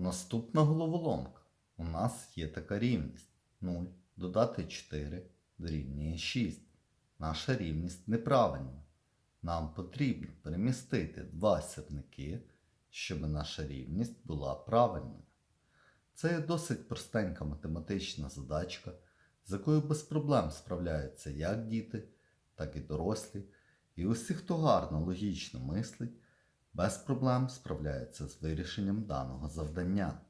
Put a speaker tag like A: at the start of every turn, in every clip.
A: Наступна головоломка. У нас є така рівність. 0 додати 4 дорівнює 6. Наша рівність неправильна. Нам потрібно перемістити два сірники, щоб наша рівність була правильною. Це є досить простенька математична задачка, з якою без проблем справляються як діти, так і дорослі. І усі, хто гарно логічно мислить, без проблем справляються з вирішенням даного завдання.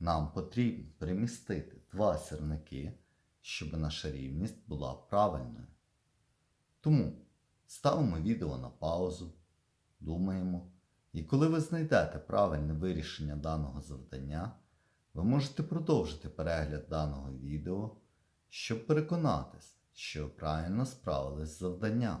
A: Нам потрібно перемістити два сірники, щоб наша рівність була правильною. Тому ставимо відео на паузу, думаємо, і коли ви знайдете правильне вирішення даного завдання, ви можете продовжити перегляд даного відео, щоб переконатись, що правильно справились з завданням.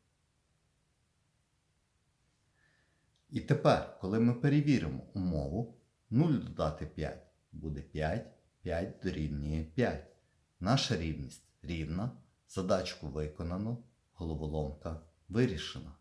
A: І тепер, коли ми перевіримо умову, 0 додати 5 буде 5, 5 дорівнює 5. Наша рівність рівна, задачку виконано, головоломка вирішена.